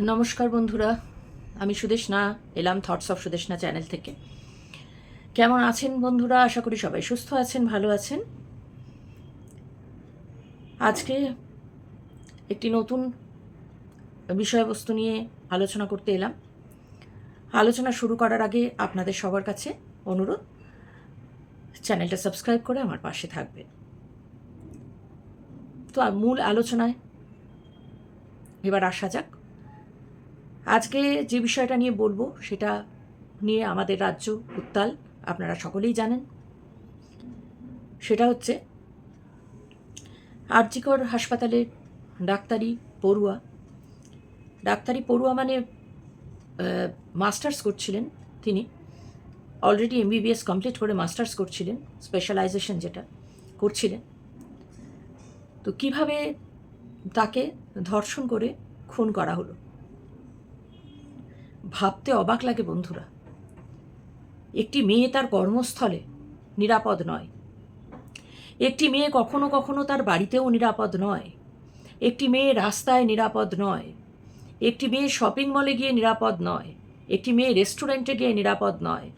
নমস্কার বন্ধুরা, আমি সুদেশনা, এলাম থটস অফ সুদেশনা চ্যানেল থেকে। কেমন আছেন বন্ধুরা? আশা করি সবাই সুস্থ আছেন, ভালো আছেন। আজকে একটি নতুন বিষয়বস্তু নিয়ে আলোচনা করতে এলাম। আলোচনা শুরু করার আগে আপনাদের সবার কাছে অনুরোধ, চ্যানেলটা সাবস্ক্রাইব করে আমার পাশে থাকবেন। তো মূল আলোচনায় এবার আসা যাক। আজকে যে বিষয়টা নিয়ে বলব, সেটা নিয়ে আমাদের রাজ্য উত্তাল, আপনারা সকলেই জানেন। সেটা হচ্ছে, আরজিকর হাসপাতালে ডাক্তারি পড়ুয়া। ডাক্তারি পড়ুয়া মানে মাস্টার্স করছিলেন তিনি। অলরেডি এমবিবিএস কমপ্লিট করে মাস্টার্স করছিলেন, স্পেশালাইজেশন যেটা করছিলেন। তো কীভাবে তাকে ধর্ষণ করে খুন করা হলো? ভাবতে অবাক লাগে বন্ধুরা। একটি মেয়ে তার কর্মস্থলে নিরাপদ নয়। একটি মেয়ে কখনো কখনো তার বাড়িতেও নিরাপদ নয়। একটি মেয়ে রাস্তায় নিরাপদ নয়। একটি মেয়ে শপিং মলে গিয়ে নিরাপদ নয়। একটি মেয়ে রেস্টুরেন্টে গিয়ে নিরাপদ নয়।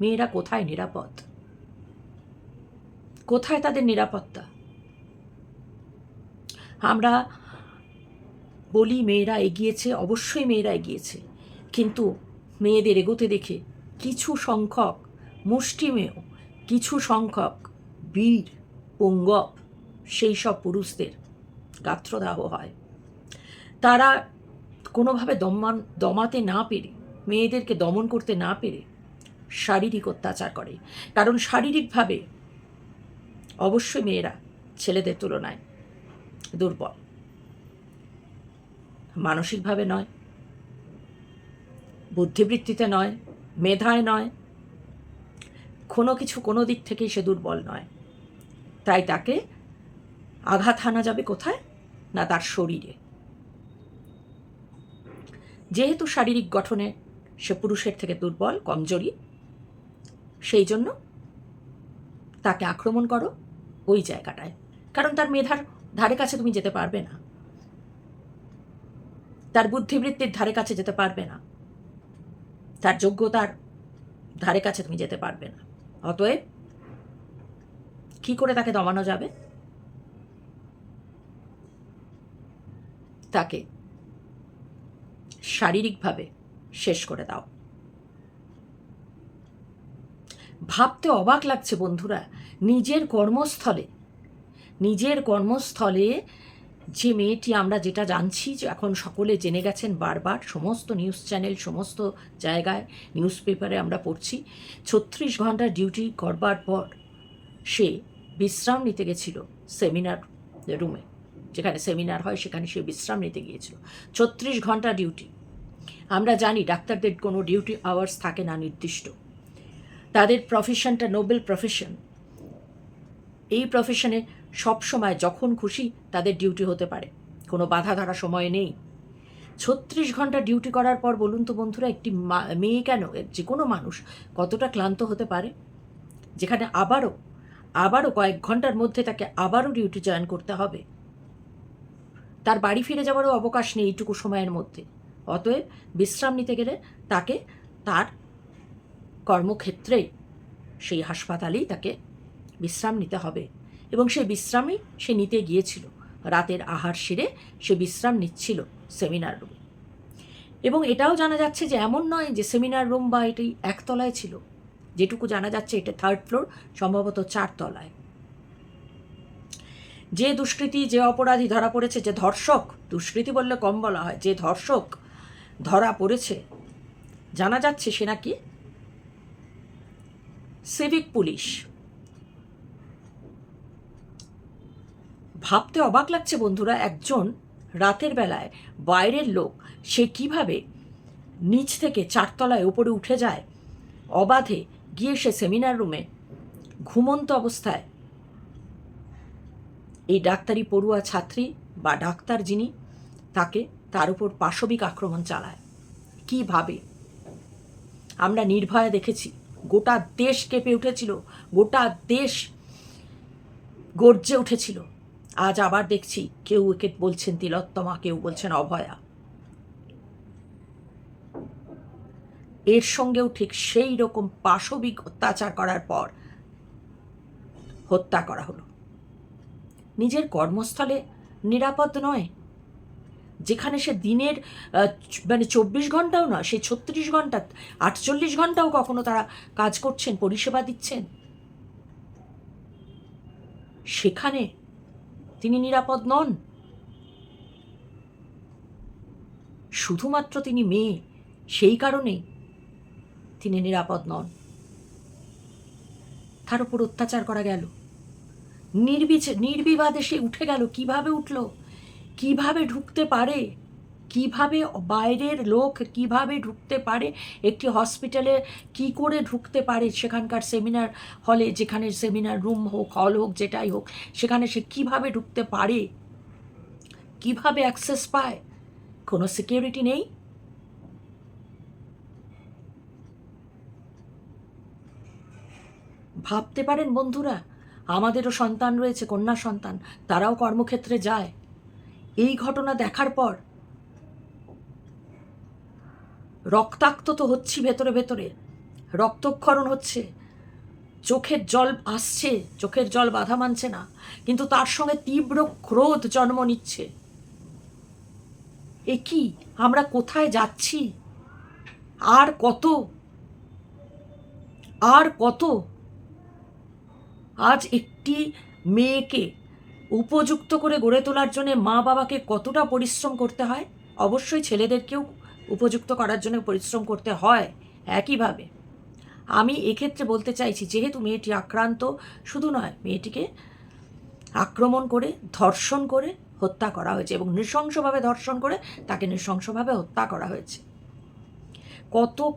মেয়েরা কোথায় নিরাপদ? কোথায় তাদের নিরাপত্তা? আমরা বলি মেয়েরা এগিয়েছে, অবশ্যই মেয়েরা এগিয়েছে। কিন্তু মেয়েদের এগোতে দেখে কিছু সংখ্যক মুষ্টিমেয়, কিছু সংখ্যক বীর পুঙ্গব সেই সব পুরুষদের গাত্রদাহ হয়। তারা কোনোভাবে দমান, দমাতে না পেরে, মেয়েদেরকে দমন করতে না পেরে শারীরিক অত্যাচার করে। কারণ শারীরিকভাবে অবশ্যই মেয়েরা ছেলেদের তুলনায় দুর্বল। মানসিকভাবে নয়, বুদ্ধিবৃত্তিতে নয়, মেধায় নয়, কোনো কিছু কোনো দিক থেকেই সে দুর্বল নয়। তাই তাকে আঘাত হানা যাবে কোথায়? না তার শরীরে। যেহেতু শারীরিক গঠনে সে পুরুষের থেকে দুর্বল, কমজোরি, সেই জন্য তাকে আক্রমণ করো ওই জায়গাটায়। কারণ তার মেধার ধারে কাছে তুমি যেতে পারবে না। তার বুদ্ধিবৃত্তির ধারে কাছে যেতে পারবে না। তার যোগ্যতার ধারে কাছে তুমি যেতে পারবে না। অতএব কি করে তাকে দমানো যাবে? তাকে শারীরিকভাবে শেষ করে দাও। ভাবতে অবাক লাগছে বন্ধুরা, নিজের কর্মস্থলে নিজের কর্মস্থলে যে মেয়েটি আমরা যেটা জানছি যে এখন সকলে জেনে গেছেন বারবার, সমস্ত নিউজ চ্যানেল, সমস্ত জায়গায় নিউজ পেপারে আমরা পড়ছি, ছত্রিশ ঘণ্টার ডিউটি করবার পর সে বিশ্রাম নিতে গেছিল সেমিনার রুমে। যেখানে সেমিনার হয়, সেখানে সে বিশ্রাম নিতে গিয়েছিল। ছত্রিশ ঘণ্টা ডিউটি। আমরা জানি ডাক্তারদের কোনো ডিউটি আওয়ার্স থাকে না নির্দিষ্ট। তাদের প্রফেশনটা নোবেল প্রফেশন। এই প্রফেশনে সব সময় যখন খুশি তাদের ডিউটি হতে পারে। কোনো বাধা ধরা সময় নেই। ছত্রিশ ঘণ্টা ডিউটি করার পর বলুন তো বন্ধুরা, একটি মেয়ে কেন? যে কোনো মানুষ কতটা ক্লান্ত হতে পারে? যেখানে আবারও আবারও কয়েক ঘণ্টার মধ্যে তাকে আবারও ডিউটি জয়েন করতে হবে। তার বাড়ি ফিরে যাওয়ারও অবকাশ নেই এইটুকু সময়ের মধ্যে। অতএব বিশ্রাম নিতে গেলে তাকে তার কর্মক্ষেত্রেই, সেই হাসপাতালেই তাকে বিশ্রাম নিতে হবে। এবং সে বিশ্রামই সে নিতে গিয়েছিল। রাতের আহার সেরে সে বিশ্রাম নিচ্ছিল সেমিনার রুমে। এবং এটাও জানা যাচ্ছে যে এমন নয় যে সেমিনার রুম বা এটি একতলায় ছিল। যেটুকু জানা যাচ্ছে এটা থার্ড ফ্লোর, সম্ভবত চারতলায়। যে দুষ্কৃতি, যে অপরাধী ধরা পড়েছে, যে ধর্ষক, দুষ্কৃতি বললে কম বলা হয়, যে ধর্ষক ধরা পড়েছে, জানা যাচ্ছে সে নাকি সিভিক পুলিশ। ভাবতে অবাক লাগছে বন্ধুরা, একজন রাতের বেলায় বাইরের লোক, সে কীভাবে নিচ থেকে চারতলায় উপরে উঠে যায়, অবাধে গিয়ে সে সেমিনার রুমে ঘুমন্ত অবস্থায়। এই ডাক্তারি পড়ুয়া ছাত্রী বা ডাক্তার যিনি, তাকে তার উপর পাশবিক আক্রমণ চালায়। কীভাবে আমরা নির্ভয়ে দেখেছি, গোটা দেশ কেঁপে উঠেছিল, গোটা দেশ গর্জে উঠেছিল। আজ আবার দেখছি কেউ একে বলছেন তিলোত্তমা, কেউ বলছেন অভয়া। এর সঙ্গেও ঠিক সেই রকম পাশবিক অত্যাচার করার পর হত্যা করা হলো। নিজের কর্মস্থলে নিরাপদ নয়, যেখানে সে দিনের মানে চব্বিশ ঘন্টাও না সে ছত্রিশ ঘণ্টা, আটচল্লিশ ঘন্টাও কখনো তারা কাজ করছেন, পরিষেবা দিচ্ছেন। সেখানে তিনি নিরাপদ নন। শুধুমাত্র তিনি মেয়ে, সেই কারণে তিনি নিরাপদ নন। তার উপর অত্যাচার করা গেল। নির্বিচ, নির্বিবাদে সে উঠে গেল। কীভাবে উঠল? কীভাবে ঢুকতে পারে? কীভাবে বাইরের লোক কীভাবে ঢুকতে পারে, একটি হসপিটালে কি করে ঢুকতে পারে সেখানকার সেমিনার হলে যেখানে সেমিনার রুম হোক হল হোক, যেটাই হোক, সেখানে সে কীভাবে ঢুকতে পারে, কীভাবে অ্যাক্সেস পায়, কোনো সিকিউরিটি নেই। ভাবতে পারেন বন্ধুরা, আমাদেরও সন্তান রয়েছে, কন্যা সন্তান, তারাও কর্মক্ষেত্রে যায়। এই ঘটনা দেখার পর রক্তাক্ত তো হচ্ছি ভেতরে ভেতরে। রক্তক্ষরণ হচ্ছে। চোখের জল আসছে, চোখের জল বাধা মানছে না, কিন্তু তার সঙ্গে তীব্র ক্রোধ জন্ম নিচ্ছে। এ কি? আমরা কোথায় যাচ্ছি? আর কত? আর কত? আজ একটি মেয়েকে উপযুক্ত করে গড়ে তোলার জন্য মা বাবাকে কতটা পরিশ্রম করতে হয়? অবশ্যই ছেলেদেরকেও উপযুক্ত করার জন্য পরিশ্রম করতে হয় একইভাবে। আমি এক্ষেত্রে বলতে চাইছি, যেহেতু মেয়েটি আক্রান্ত, শুধু নয়, মেয়েটিকে আক্রমণ করে, ধর্ষণ করে হত্যা করা হয়েছে এবং নৃশংসভাবে ধর্ষণ করে তাকে নৃশংসভাবে হত্যা করা হয়েছে। কত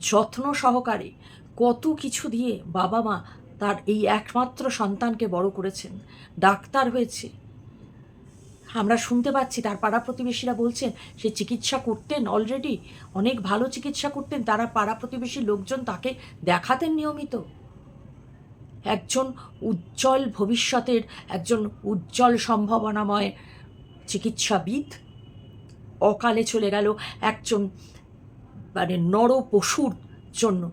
যত্ন সহকারে, কত কিছু দিয়ে বাবা মা তার এই একমাত্র সন্তানকে বড় করেছেন। ডাক্তার হয়েছে আমরা শুনতে পাচ্ছি, তার পাড়া প্রতিবেশীরা বলছেন, সে চিকিৎসা করতেন অলরেডি অনেক ভালো চিকিৎসা করতেন, তারা পাড়া প্রতিবেশীর লোকজন তাকে দেখাতেন নিয়মিত। একজন উজ্জ্বল ভবিষ্যতের, একজন উজ্জ্বল সম্ভাবনাময় চিকিৎসাবিদ। অকালে চলে গেল একজন মানে নর পশুর জন্য।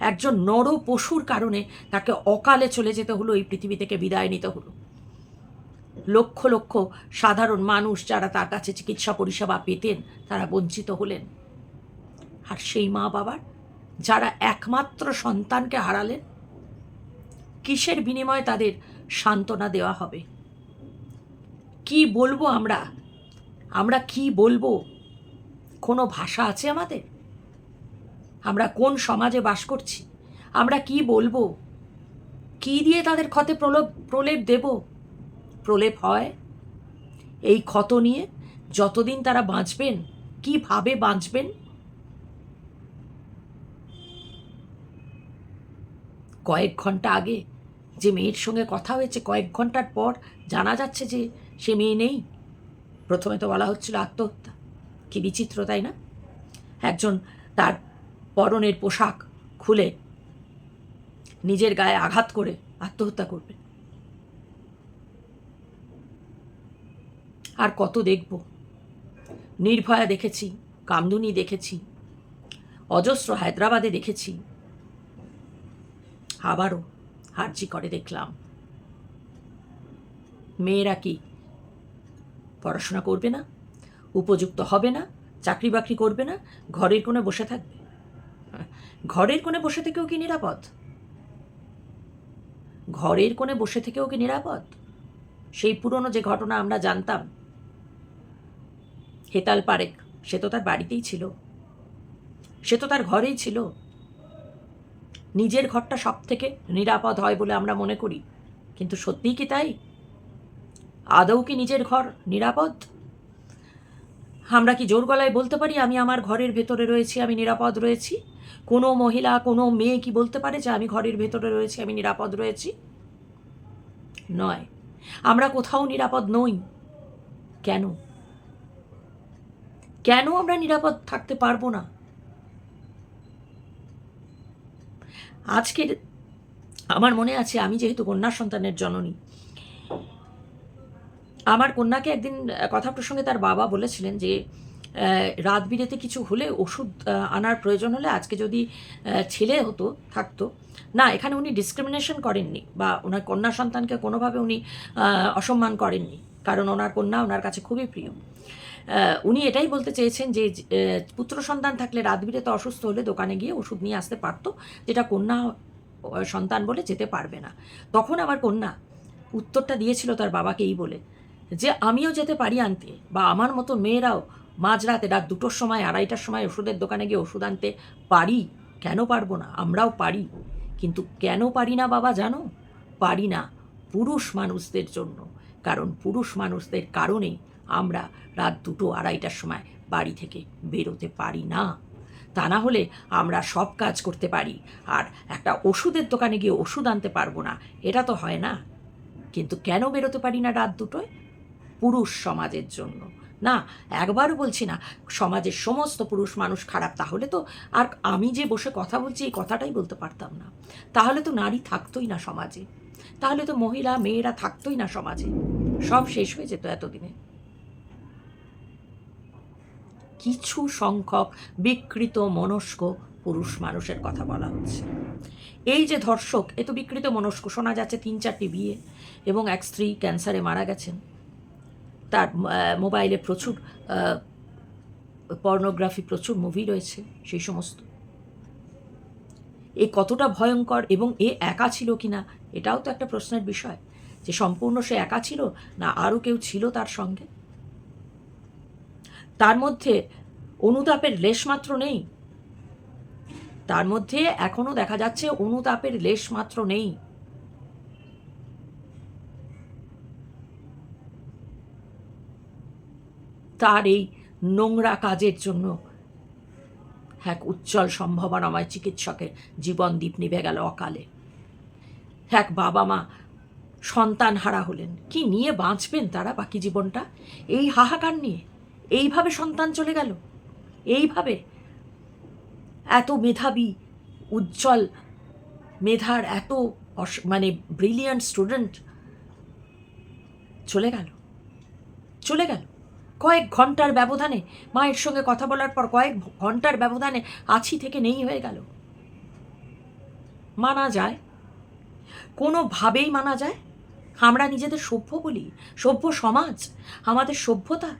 একজন নর পশুর কারণে তাকে অকালে চলে যেতে হলো, এই পৃথিবী থেকে বিদায় নিতে হলো। লক্ষ লক্ষ সাধারণ মানুষ যারা তার কাছে চিকিৎসা পরিষেবা পেতেন, তারা বঞ্চিত হলেন। আর সেই মা বাবার, যারা একমাত্র সন্তানকে হারালেন, কিসের বিনিময়ে তাদের সান্ত্বনা দেওয়া হবে? কি বলব আমরা? আমরা কি বলব? কোনো ভাষা আছে আমাদের? আমরা কোন সমাজে বাস করছি? আমরা কি বলব? কি দিয়ে তাদের ক্ষতে প্রলোভ প্রলেপ দেব? প্রলেপ হয়। এই ক্ষত নিয়ে যতদিন তারা বাঁচবেন, কীভাবে বাঁচবেন? কয়েক ঘণ্টা আগে যে মেয়ের সঙ্গে কথা হয়েছে, কয়েক ঘণ্টার পর জানা যাচ্ছে যে সে মেয়ে নেই। প্রথমে তো বলা হচ্ছিল আত্মহত্যা। কি বিচিত্র, তাই না? একজন তার পরনের পোশাক খুলে নিজের গায়ে আঘাত করে আত্মহত্যা করবে। আর কত দেখব। নির্ভয়া দেখেছি, কামদুনি দেখেছি, অজস্র হায়দ্রাবাদে দেখেছি। আবারও হার্জি করে দেখলাম। মেয়েরা কি পড়াশোনা করবে না? উপযুক্ত হবে না? চাকরি বাকরি করবে না? ঘরের কোণে বসে থাকবে? ঘরের কোণে বসে থেকেও কি নিরাপদ? ঘরের কোণে বসে থেকেও কি নিরাপদ? সেই পুরনো যে ঘটনা আমরা জানতাম হেতাল পারেক, সে তো তার বাড়িতেই ছিল। সে তো তার ঘরেই ছিল। নিজের ঘরটা সব থেকে নিরাপদ হয় বলে আমরা মনে করি। কিন্তু সত্যিই কি তাই? আদৌ কি নিজের ঘর নিরাপদ? আমরা কি জোর গলায় বলতে পারি, আমি আমার ঘরের ভেতরে রয়েছি, আমি নিরাপদ রয়েছি? কোনো মহিলা, কোনো মেয়ে কি বলতে পারে যে আমি ঘরের ভেতরে রয়েছি, আমি নিরাপদ রয়েছি? নয়। আমরা কোথাও নিরাপদ নই। কেন? কেন আমরা নিরাপদ থাকতে পারব না? আজকের আমার মনে আছে আমি যেহেতু কন্যা সন্তানের জননী। আমার কন্যাকে একদিন কথা প্রসঙ্গে তার বাবা বলেছিলেন যে রাত বিরেতে কিছু হলে ওষুধ আনার প্রয়োজন হলে আজকে যদি ছেলে হতো, থাকতো, না, এখানে উনি ডিসক্রিমিনেশন করেননি বা ওনার কন্যা সন্তানকে কোনোভাবে উনি অসম্মান করেননি। কারণ ওনার কন্যা ওনার কাছে খুবই প্রিয়। উনি এটাই বলতে চেয়েছেন যে পুত্র সন্তান থাকলে রাত বিরেতে অসুস্থ হলে দোকানে গিয়ে ওষুধ নিয়ে আসতে পারতো, যেটা কন্যা সন্তান বলে যেতে পারবে না। তখন আমার কন্যা উত্তরটা দিয়েছিল তার বাবাকে এই বলে যে, আমিও যেতে পারি আনতে, বা আমার মতো মেয়েরাও মাঝরাতে রাত দুটোর সময়, আড়াইটার সময় ওষুধের দোকানে গিয়ে ওষুধ আনতে পারি? কেন পারব না? আমরাও পারি। কিন্তু কেন পারি না বাবা জানো? পারি না পুরুষ মানুষদের জন্য। কারণ পুরুষ মানুষদের কারণেই আমরা রাত দুটো আড়াইটার সময় বাড়ি থেকে বেরোতে পারি না। তা না হলে আমরা সব কাজ করতে পারি, আর একটা ওষুধের দোকানে গিয়ে ওষুধ আনতে পারব না, এটা তো হয় না। কিন্তু কেন বেরোতে পারি না রাত দুটোয়? পুরুষ সমাজের জন্য। না, একবারও বলছি না, সমাজের সমস্ত পুরুষ মানুষ খারাপ, তাহলে তো আর আমি যে বসে কথা বলছি, এই কথাটাই বলতে পারতাম না। তাহলে তো নারী থাকতোই না সমাজে। তাহলে তো মহিলা, মেয়েরা থাকতোই না সমাজে। সব শেষ হয়ে যেত এতদিনে। কিছু সংখ্যক বিকৃত মনস্ক পুরুষ মানুষের কথা বলা হচ্ছে। এই যে ধর্ষক, এ তো বিকৃত মনস্ক। শোনা যাচ্ছে তিন চারটি বিয়ে এবং এক স্ত্রী ক্যান্সারে মারা গেছেন। তার মোবাইলে প্রচুর পর্নোগ্রাফি, প্রচুর মুভি রয়েছে, সেই সমস্ত। এ কতটা ভয়ঙ্কর এবং এ একা ছিল কি না এটাও তো একটা প্রশ্নের বিষয়। যে সম্পূর্ণ সে একা ছিল, না আরও কেউ ছিল তার সঙ্গে? তার মধ্যে অনুতাপের লেশমাত্র নেই। তার মধ্যে এখনও দেখা যাচ্ছে অনুতাপের লেশমাত্র নেই। তার এই নোংরা কাজের জন্য এক উজ্জ্বল সম্ভাবনাময় চিকিৎসকের জীবন দ্বীপ নিভে গেল অকালে। এক বাবা মা সন্তান হারা হলেন। কি নিয়ে বাঁচবেন তারা বাকি জীবনটা? এই হাহাকার নিয়ে? এইভাবে সন্তান চলে গেল? এইভাবে? এত মেধাবী, উজ্জ্বল, মেধার এত মানে ব্রিলিয়ান্ট স্টুডেন্ট চলে গেল? চলে গেল? কয়েক ঘণ্টার ব্যবধানে, মায়ের সঙ্গে কথা বলার পর কয়েক ঘণ্টার ব্যবধানে আছি থেকে নেই হয়ে গেল। মানা যায়? কোনোভাবেই মানা যায়? আমরা নিজেদের সভ্য বলি, সভ্য সমাজ, আমাদের সভ্যতা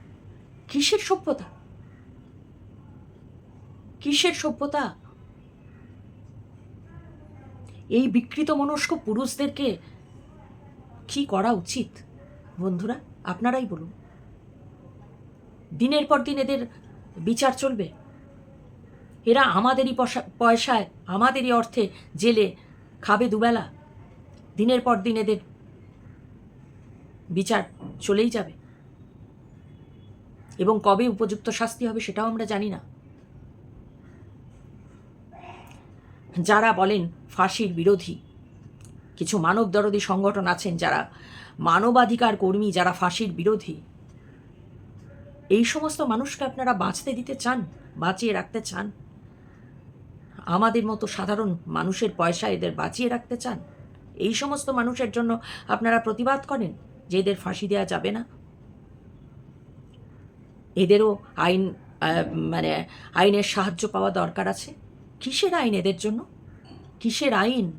কিসের সভ্যতা? কিসের সভ্যতা? এই বিকৃত মনস্ক পুরুষদেরকে কি করা উচিত? বন্ধুরা, আপনারাই বলুন। দিনের পর দিন এদের বিচার চলবে। এরা আমাদেরই পয়সা- পয়সায়, আমাদেরই অর্থে জেলে খাবে দুবেলা। দিনের পর দিন এদের বিচার চলেই যাবে। এবং কবে উপযুক্ত শাস্তি হবে সেটাও আমরা জানি না। যারা বলেন ফাঁসির বিরোধী, কিছু মানবদরদী সংগঠন আছেন যারা, মানবাধিকার কর্মী যারা ফাঁসির বিরোধী, এই সমস্ত মানুষকে আপনারা বাঁচতে দিতে চান, বাঁচিয়ে রাখতে চান? আমাদের মতো সাধারণ মানুষের পয়সা এদের বাঁচিয়ে রাখতে চান? এই সমস্ত মানুষের জন্য আপনারা প্রতিবাদ করেন যে এদের ফাঁসি দেওয়া যাবে না? এদেরও আইন মানে আইনের সাহায্য পাওয়া দরকার আছে? কিসের আইন এদের জন্য? কিসের আইন?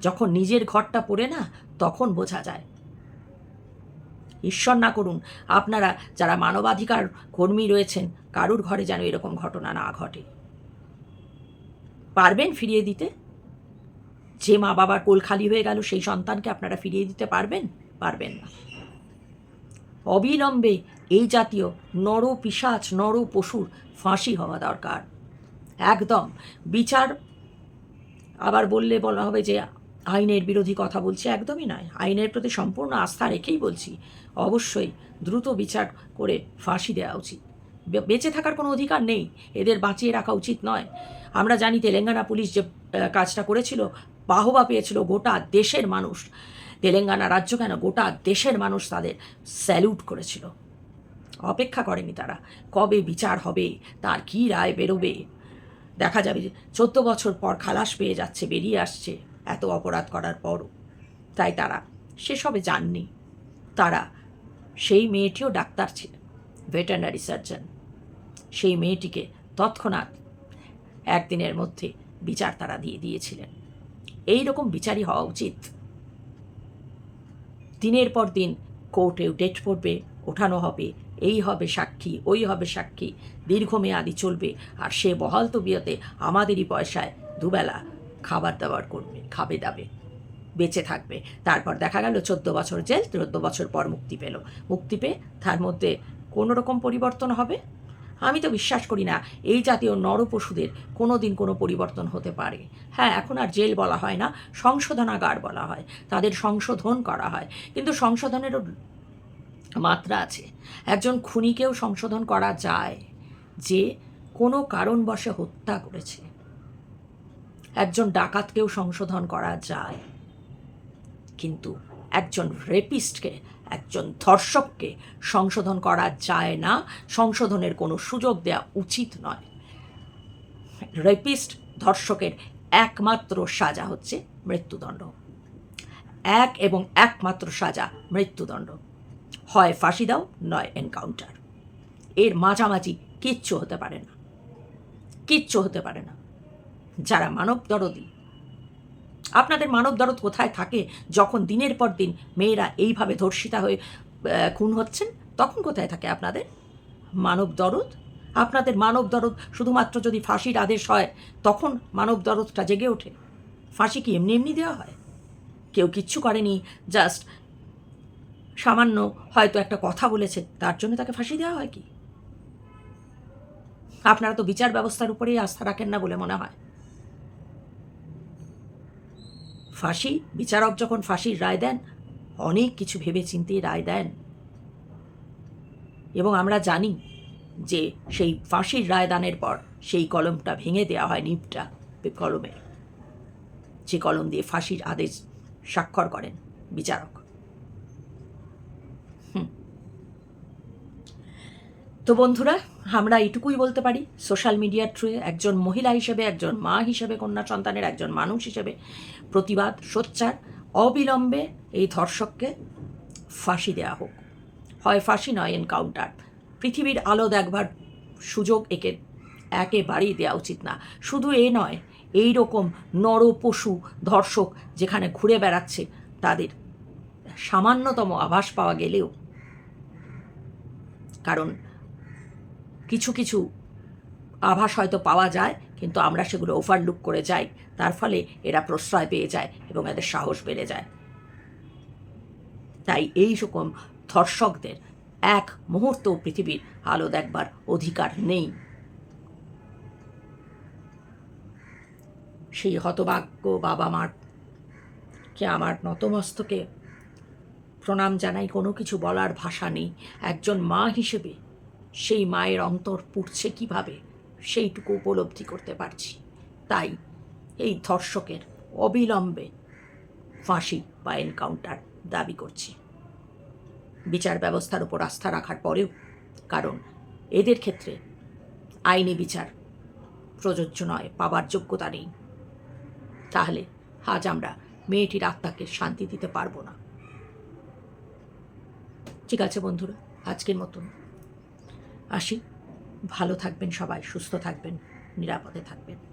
যখন নিজের ঘরটা পড়ে না, তখন বোঝা যায়। ঈশ্বর না করুন, আপনারা যারা মানবাধিকার কর্মী রয়েছেন, কারুর ঘরে যেন এরকম ঘটনা না ঘটে। পারবেন ফিরিয়ে দিতে? যে মা বাবার কোল খালি হয়ে গেল, সেই সন্তানকে আপনারা ফিরিয়ে দিতে পারবেন? পারবেন না। অবিলম্বে এই জাতীয় নর পিসাচ নর পশুর ফাঁসি হওয়া দরকার। একদম, বিচার আবার বললে বলা হবে যে আইনের বিরোধী কথা বলছি, একদমই নয়। আইনের প্রতি সম্পূর্ণ আস্থা রেখেই বলছি, অবশ্যই দ্রুত বিচার করে ফাঁসি দেওয়া উচিত। বেঁচে থাকার কোনো অধিকার নেই, এদের বাঁচিয়ে রাখা উচিত নয়। আমরা জানি তেলেঙ্গানা পুলিশ যে কাজটা করেছিল, বাহবা পেয়েছিল গোটা দেশের মানুষ। তেলেঙ্গানা রাজ্য কেন গোটা দেশের মানুষ তাদের স্যালুট করেছিল? অপেক্ষা করেনি তারা। কবে বিচার হবে? তার কী রায় বেরোবে? দেখা যাবে যে চোদ্দ বছর পর খালাস পেয়ে যাচ্ছে, বেরিয়ে আসছে, এত অপরাধ করার পরও। তাই তারা সেসবে যাননি। তারা সেই মেয়েটিও ডাক্তার ছিলেন, ভেটেরিনারি সার্জন। সেই মেয়েটিকে তৎক্ষণাৎ একদিনের মধ্যে বিচার তারা দিয়ে দিয়েছিলেন। এই রকম বিচারই হওয়া উচিত। দিনের পর দিন কোর্টেও ডেট পড়বে, ওঠানো হবে, এই হবে সাক্ষী, ওই হবে সাক্ষী, দীর্ঘমেয়াদি চলবে, আর সে বহাল তবিয়তে আমাদেরই পয়সায় দুবেলা খাবার দাবার করবে, খাবে দাবে, বেঁচে থাকবে। তারপর দেখা গেল চোদ্দ বছর জেল, চোদ্দ বছর পর মুক্তি পেল। মুক্তি পেয়ে তার মধ্যে কোনো রকম পরিবর্তন হবে? আমি তো বিশ্বাস করি না এই জাতীয় নরপশুদের কোনো দিন কোনো পরিবর্তন হতে পারে। হ্যাঁ এখন আর জেল বলা হয় না, সংশোধনাগার বলা হয়, তাদের সংশোধন করা হয়। কিন্তু সংশোধনেরও মাত্রা আছে। একজন খুনিকেও সংশোধন করা যায় যে কোনো কারণবশে হত্যা করেছে। একজন ডাকাতকেও সংশোধন করা যায়। কিন্তু একজন রেপিস্টকে, একজন ধর্ষককে সংশোধন করা যায় না, সংশোধনের কোনো সুযোগ দেওয়া উচিত নয়। রেপিস্ট, ধর্ষকের একমাত্র সাজা হচ্ছে মৃত্যুদণ্ড। এক এবং একমাত্র সাজা মৃত্যুদণ্ড। হয় ফাঁসি দাও, নয় এনকাউন্টার। এর মাঝামাঝি কিচ্ছু হতে পারে না। কিচ্ছু হতে পারে না। যারা মানব দরদি আপনাদের মানব দরদ কোথায় থাকে? যখন দিনের পর দিন মেয়েরা এইভাবে ধর্ষিতা হয়ে খুন হচ্ছেন, তখন কোথায় থাকে আপনাদের মানব দরদ আপনাদের মানব দরদ শুধুমাত্র যদি ফাঁসির আদেশ হয়, তখন মানব দরদটা জেগে ওঠে। ফাঁসি কি এমনি এমনি দেওয়া হয়? কেউ কিচ্ছু করেনি, জাস্ট সামান্য হয়তো একটা কথা বলেছে, তার জন্য তাকে ফাঁসি দেওয়া হয় কি? আপনারা তো বিচার ব্যবস্থার উপরেই আস্থা রাখেন না বলে মনে হয়। ফাঁসি, বিচারক যখন ফাঁসির রায় দেন, অনেক কিছু ভেবে চিন্তেই রায় দেন। এবং আমরা জানি যে সেই ফাঁসির রায়দানের পর সেই কলমটা ভেঙে দেওয়া হয় নিপটা কলমে। যে কলম দিয়ে ফাঁসির আদেশ স্বাক্ষর করেন বিচারক। হুম। তো বন্ধুরা, আমরা এইটুকুই বলতে পারি। সোশ্যাল মিডিয়ার থ্রুয়ে একজন মহিলা হিসেবে, একজন মা হিসেবে, কন্যা সন্তানের একজন মানুষ হিসেবে প্রতিবাদ, সোচ্চার, অবিলম্বে এই ধর্ষককে ফাঁসি দেওয়া হোক। হয় ফাঁসি, নয় এনকাউন্টার। পৃথিবীর আলো দেখবার সুযোগ একে একেবারেই দেওয়া উচিত না। শুধু এ নয় এই রকম নর পশু ধর্ষক যেখানে ঘুরে বেড়াচ্ছে, তাদের সামান্যতম আভাস পাওয়া গেলেও, কারণ কিছু কিছু আভাস হয়তো পাওয়া যায়, কিন্তু আমরা সেগুলো ওভারলুক করে যাই। তার ফলে এরা প্রশ্রয় পেয়ে যায় এবং এদের সাহস বেড়ে যায়। তাই এই রকম ধর্ষকদের এক মুহূর্ত পৃথিবীর আলো দেখবার অধিকার নেই। সেই হতভাগ্য বাবা মার কে আমার নতমস্তকে প্রণাম জানাই, কোনো কিছু বলার ভাষা নেই। একজন মা হিসেবে সেই মায়ের অন্তর পুড়ছে কীভাবে, সেইটুকু উপলব্ধি করতে পারছি। তাই এই ধর্ষকের অবিলম্বে ফাঁসি বা এনকাউন্টার দাবি করছি। বিচার ব্যবস্থার উপর আস্থা রাখার পরেও, কারণ এদের ক্ষেত্রে আইনি বিচার প্রযোজ্য নয় পাবার যোগ্যতা নেই। তাহলে আজ আমরা মেয়েটির আত্মাকে শান্তি দিতে পারব না। ঠিক আছে বন্ধুরা, আজকের মতন আসি। ভালো থাকবেন সবাই সুস্থ থাকবেন নিরাপদে থাকবেন।